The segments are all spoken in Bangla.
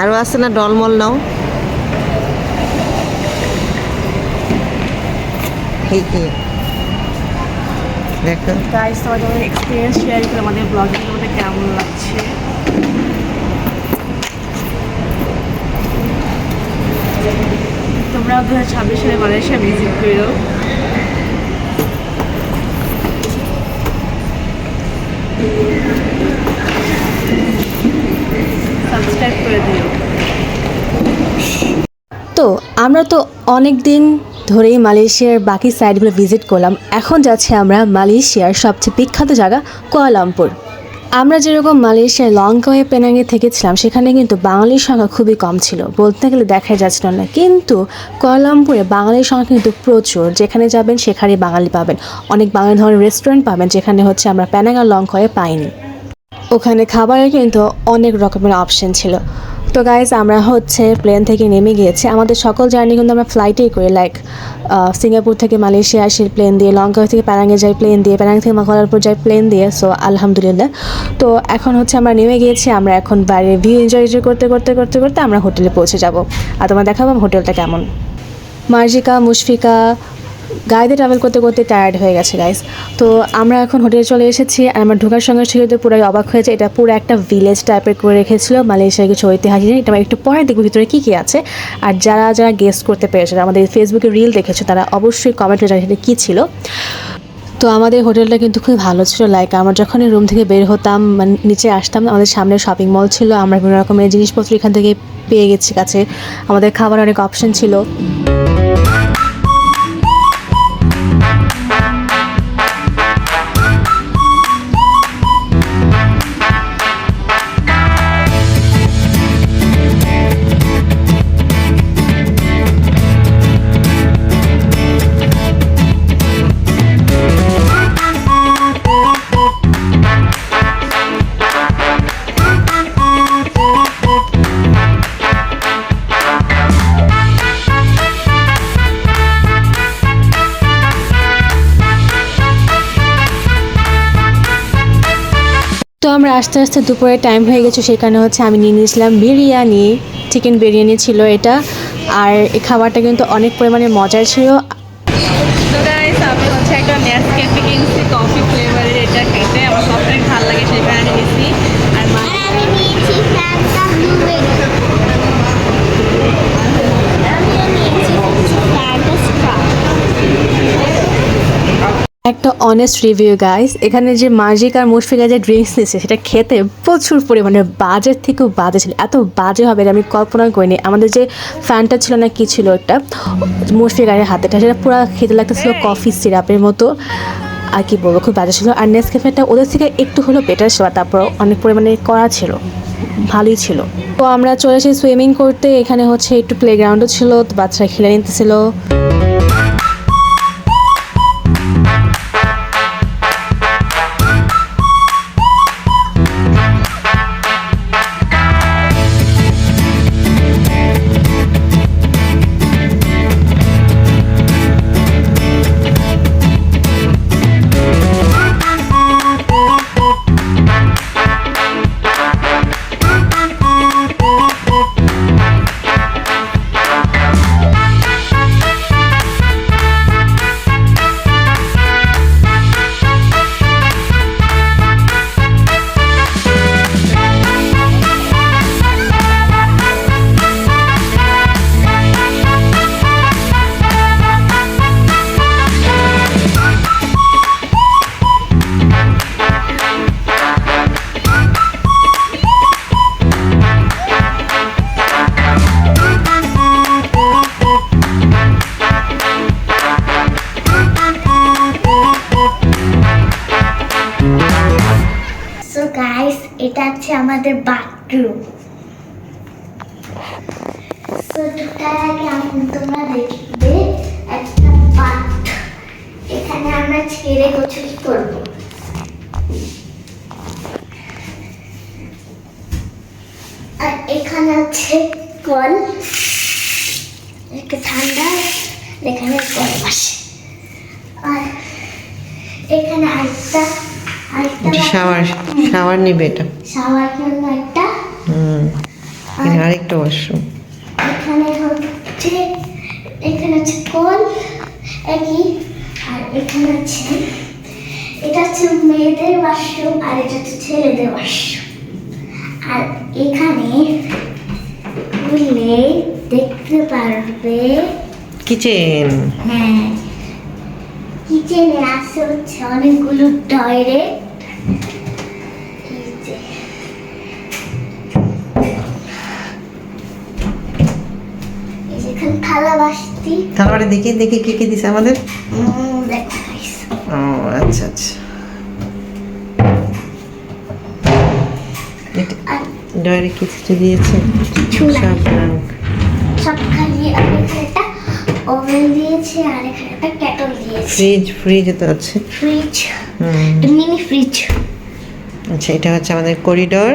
আরও আছে না ডলমল নাও। এক্সপিরিয়েন্স শেয়ার কেমন লাগছে? তোমরা দু হাজার ছাব্বিশ সালে মালয়েশিয়া ভিজিট করো করে দিও তো আমরা তো অনেক দিন ধরেই মালয়েশিয়ার বাকি সাইডগুলো ভিজিট করলাম। এখন যাচ্ছি আমরা মালয়েশিয়ার সবচেয়ে বিখ্যাত জায়গা কোয়ালামপুর আমরা যেরকম মালয়েশিয়ার লঙ্কাওয়ে পেনাঙ্গে থেকেছিলাম, সেখানে কিন্তু বাঙালির সংখ্যা খুবই কম ছিল। বলতে গেলে দেখা যাচ্ছিল না। কিন্তু কুয়ালামপুরে বাঙালির সংখ্যা কিন্তু প্রচুর। যেখানে যাবেন সেখানে বাঙালি পাবেন। অনেক বাঙালি ধরনের রেস্টুরেন্ট পাবেন, যেখানে হচ্ছে আমরা প্যানাঙ্গা লঙ্কাওয়ে পাইনি। ওখানে খাবারের কিন্তু অনেক রকমের অপশন ছিল। তো গাইজ আমরা হচ্ছে প্লেন থেকে নেমে গিয়েছি। আমাদের সকল জার্নি কিন্তু আমরা ফ্লাইটেই করি লাইক সিঙ্গাপুর থেকে মালয়েশিয়া আসি প্লেন দিয়ে লঙ্কা থেকে প্যারাঙ্গে যাই প্লেন দিয়ে প্যারাং থেকে মাকালারপুর যাই প্লেন দিয়ে সো আলহামদুলিল্লাহ। তো এখন হচ্ছে আমরা নেমে গিয়েছি, আমরা এখন বাইরে ভিউ এনজয় করতে করতে করতে করতে আমরা হোটেলে পৌঁছে যাব। আর তোমার দেখাবো হোটেলটা কেমন। মার্জিকা, মুশফিকা গাড়িতে ট্রাভেল করতে করতে টায়ার্ড হয়ে গেছে গাইস তো আমরা এখন হোটেলে চলে এসেছি, আর আমার ঢোকার সঙ্গে সঙ্গে তো পুরাই অবাক হয়েছে এটা পুরো একটা ভিলেজ টাইপের করে রেখেছিল, মালয়েশিয়ার কিছু ঐতিহাসিক। এটা একটু পরে দেখব ভিতরে কী কী আছে, আর যারা যারা গেস্ট করতে পেরেছে আমাদের ফেসবুকে রিল দেখেছে, তারা অবশ্যই কমেন্টে জানিয়ে সেটা কী ছিল। তো আমাদের হোটেলটা কিন্তু খুব ভালো ছিল লাইক আমরা যখনই রুম থেকে বের হতাম মানে নিচে আসতাম, আমাদের সামনে শপিং মল ছিল, আমরা বিভিন্ন রকমের জিনিসপত্র এখান থেকে পেয়ে গেছি কাছে। আমাদের খাবার অনেক অপশন ছিল। আমরা আস্তে আস্তে দুপুরে টাইম হয়ে গেছে সেখানে হচ্ছে আমি নিয়ে নিয়েছিলাম বিরিয়ানি চিকেন বিরিয়ানি ছিল এটা। আর এই খাবারটা কিন্তু অনেক পরিমাণে মজার ছিল। একটা অনেস্ট রিভিউ গাইস এখানে যে মাজিক আর মুশফিকা যে ড্রিঙ্কস নিচ্ছে সেটা খেতে প্রচুর পরিমাণে বাজের থেকেও বাজে ছিল। এত বাজে হবে আমি কল্পনা করিনি। আমাদের যে ফ্যানটা ছিল না কি ছিল একটা? মুশফিকারের হাতেটা সেটা পুরো খেতে লাগতেছিল কফি সিরাপের মতো। আর কি বলব খুব বাজে ছিল। আর নেসক্যাফেটা ওদের থেকে একটু হলেও বেটার ছিল। তারপর অনেক পরিমাণে করা ছিল ভালোই ছিল। তো আমরা চলে এসেছি সুইমিং করতে। এখানে হচ্ছে একটু প্লেগ্রাউন্ডও ছিল তো বাচ্চারা খেলে নিতেছিল। আমাদের বাথরুম। সো ঢোকার আগে আমি তোমরা দেখবে একটা বাথ। এখানে আমরা ছেড়ে গোছল করব। আর এখানে আছে কল। একটু ঠান্ডা এখানে গরম আসে আর এখানে আরেকটা আরেকটা শাওয়ার শাওয়ার নিবে এটা। শাওয়ার জন্য একটা হুম এখানে আরেকটা ওয়াশরুম এখানে হচ্ছে এখানে হচ্ছে কল একই আর এখানে আছে এটা হচ্ছে মেয়েদের ওয়াশরুম আর এটা হচ্ছে ছেলেদের ওয়াশরুম আর এখানে খুললে দেখতে পারবে কিচেন হ্যাঁ কিচেনে আছে হচ্ছে অনেকগুলো টয়লেট যে এখানে থালা বাসতি তারপরে দেখি দেখি কি কি দিছে আমাদের। ও আচ্ছা আচ্ছা। ডয়ারে কিছু দিয়েছে। কিছু সব খালি একটা ওভেন দিয়েছে আর একটা কেটল দিয়েছে। ফ্রিজ ফ্রিজ তো আছে। ফ্রিজ মিনি ফ্রিজ আচ্ছা এটা হচ্ছে আমাদের করিডোর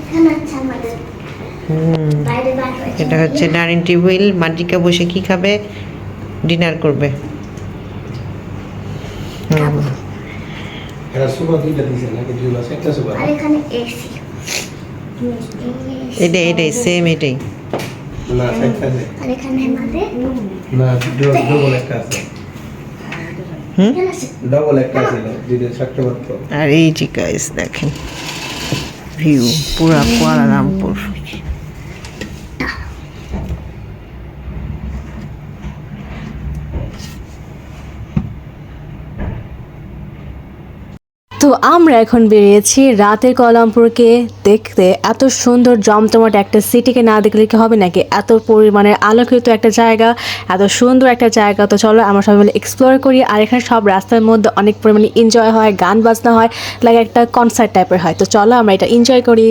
এখানে আছে আমাদের হুম বাইরে বার হয়েছে এটা হচ্ছে ডাইনিং টেবিল মান্টিকা বসে কি খাবে? ডিনার করবে। আর এটাই এটাই সেম এটাই। আছে। আর এই যে গাইস দেখেন। ভিউ পুরা কুয়ালালামপুর। তো আমরা এখন বেরিয়েছি রাতের কলামপুরকে দেখতে। এত সুন্দর জমজমাট একটা সিটিকে না দেখলে কি হবে নাকি? এত পরিমাণের আলোকিত একটা জায়গা, এত সুন্দর একটা জায়গা। তো চলো আমরা সবাই মিলে এক্সপ্লোর করি। আর এখানে সব রাস্তার মধ্যে অনেক পরিমাণে এনজয় হয়, গান বাজনা হয় লাইক একটা কনসার্ট টাইপের হয়। তো চলো আমরা এটা এনজয় করি।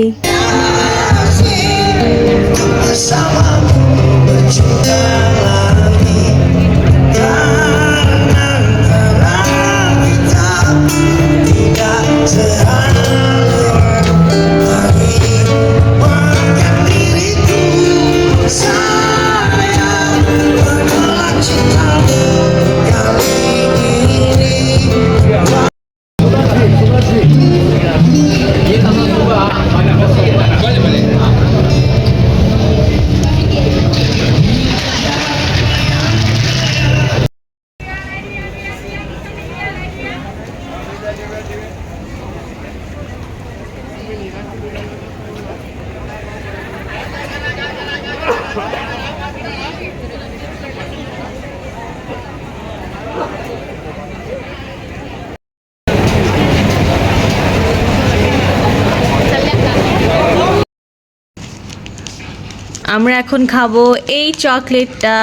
আমরা এখন খাব এই চকলেটটা।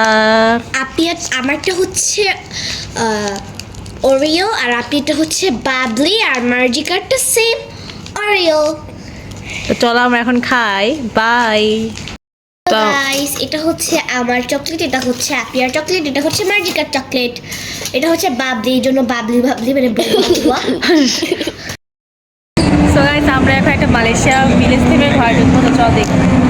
আপনি আমারটা হচ্ছে ওরিও আর আপনিটা হচ্ছে বাবলি আর মার্জিকারটা সেম ওরিও তো চলো আমরা এখন খাই। বাই গাইস এটা হচ্ছে আমার চকলেট এটা হচ্ছে অ্যাপিয়ার চকলেট এটা হচ্ছে মার্জিকার চকলেট এটা হচ্ছে বাবলি জন্য বাবলি বাবলি মানে সো গাইস আমরা এখন একটা মালয়েশিয়া ভিলেজ থেকে ঘরে ঢুকবো তো চল দেখি।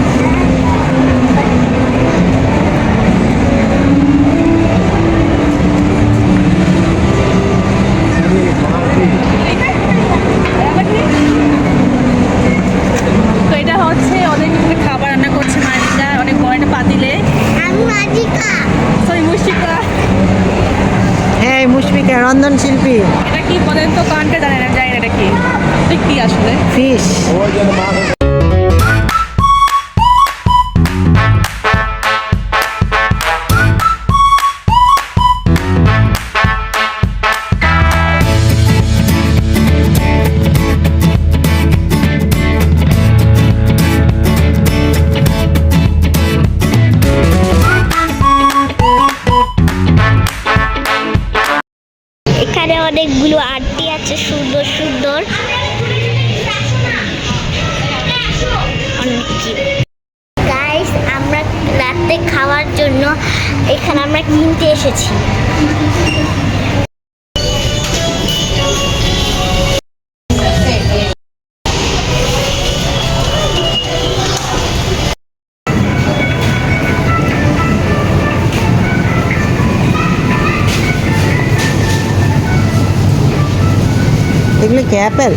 এখানে আমরা কিনতে এসেছি। এগুলো কি অ্যাপেল?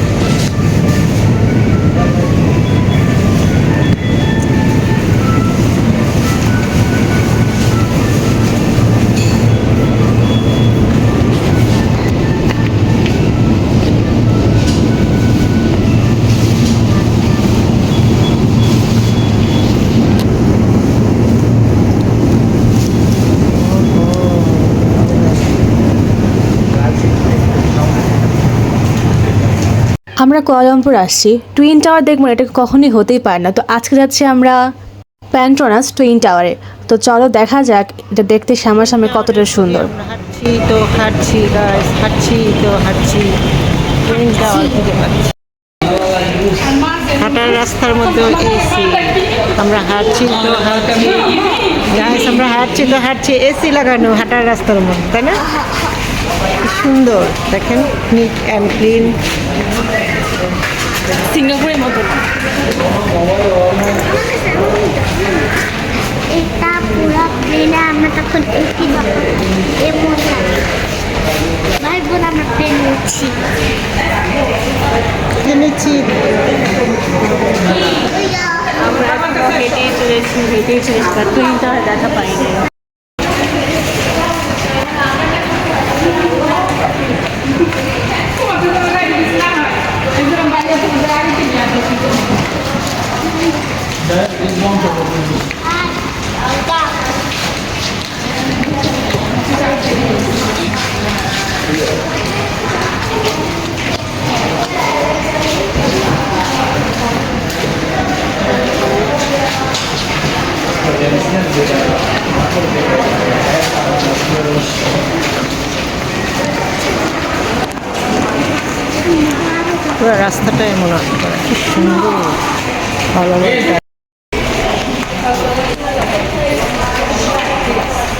আমরা কোয়ালালামপুর আসছি। টুইন টাওয়ার দেখব এটা কখনই হতেই পারে না। তো আজকে যাচ্ছি আমরা প্যান্ট্রোনাস টুইন টাওয়ারে তো চলো দেখা যাক, এটা দেখতে সামনাসামনি কতটা সুন্দর। তো, হাঁটছি হাঁটছি তো, হাঁটছি। হাঁটার রাস্তার মধ্যেও এসি আমরা হাঁটছি তো, হাঁটছি। আমরা হাঁটছি তো, হাঁটছি। এসি লাগানো হাঁটার রাস্তার মধ্যে, তাই না? সুন্দর। দেখেন নিট অ্যান্ড ক্লিন সিঙ্গাপুরের মতো এটা পুরো প্লেনে আমরা তখন এসি এমন ভাই বোন আমরা প্লেনে উঠছি কিনেছি আমরা হেঁটেই চলেছি হেঁটেই চলেছি বাট টুইন দেখা পাইনি। that rasa one double room.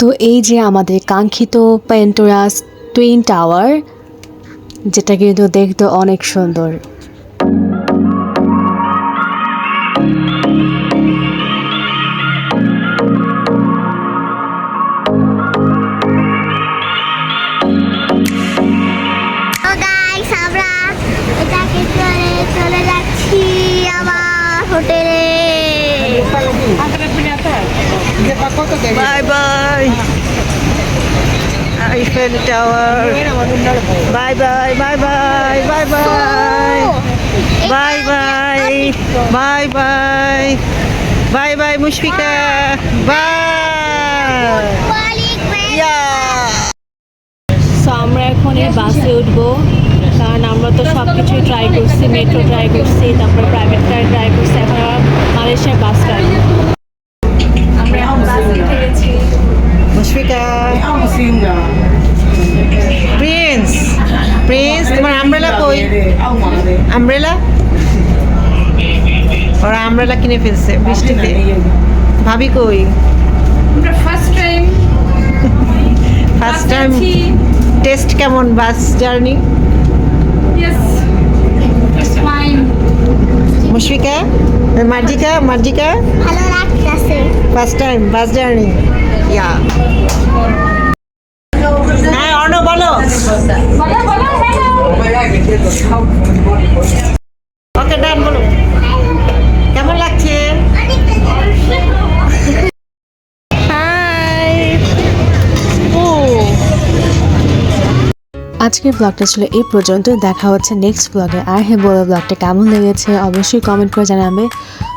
তো এই যে আমাদের কাঙ্ক্ষিত পেন্টোরাস টুইন টাওয়ার যেটা কিন্তু দেখতে অনেক সুন্দর। Bye bye Eiffel tower bye bye bye bye bye bye bye bye bye bye bye bye Mushfika bye yeah so আমরা এখন এই বাসে উঠবো। কারণ আমরা তো সব কিছুই ট্রাই করছি মেট্রো ট্রাই করছি তারপর প্রাইভেট কার ট্রাই করছি এখন আমরা bus try Mushfika prince prince তোমার আমব্রেলা কই? আমব্রেলা ওরা আমব্রেলা কিনে ফেলছে বৃষ্টিতে। ভাবি কই? First time first time test কেমন বাস জার্নি? মুশফিকা মার্জিকা মার্জিকা? ভালো লাগতেছে first time bus journey. Yeah. হ্যাঁ অর্ণ বলো। আজকের ব্লগটা ছিল এই পর্যন্ত। দেখা হচ্ছে নেক্সট ব্লগে আর হ্যাঁ বলো ব্লগটা কেমন লেগেছে? অবশ্যই কমেন্ট করে জানাবে।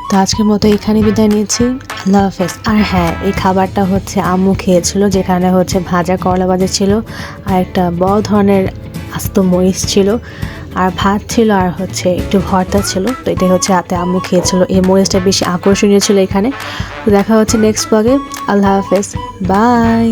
তো আজকের মতো এখানে বিদায় নিয়েছি আল্লাহ হাফেজ। আর হ্যাঁ এই খাবারটা হচ্ছে আম্মু খেয়েছিল যেখানে হচ্ছে ভাজা করলা ভাজা ছিল আর একটা বড় ধরনের আস্ত মরিচ ছিল। আর ভাত ছিল আর হচ্ছে একটু ভর্তা ছিল। তো এটাই হচ্ছে হাতে আম্মু খেয়েছিল। এই মরিচটা বেশি আকর্ষণীয় ছিল এখানে। তো দেখা হচ্ছে নেক্সট ব্লগে আল্লাহ হাফেজ। বাই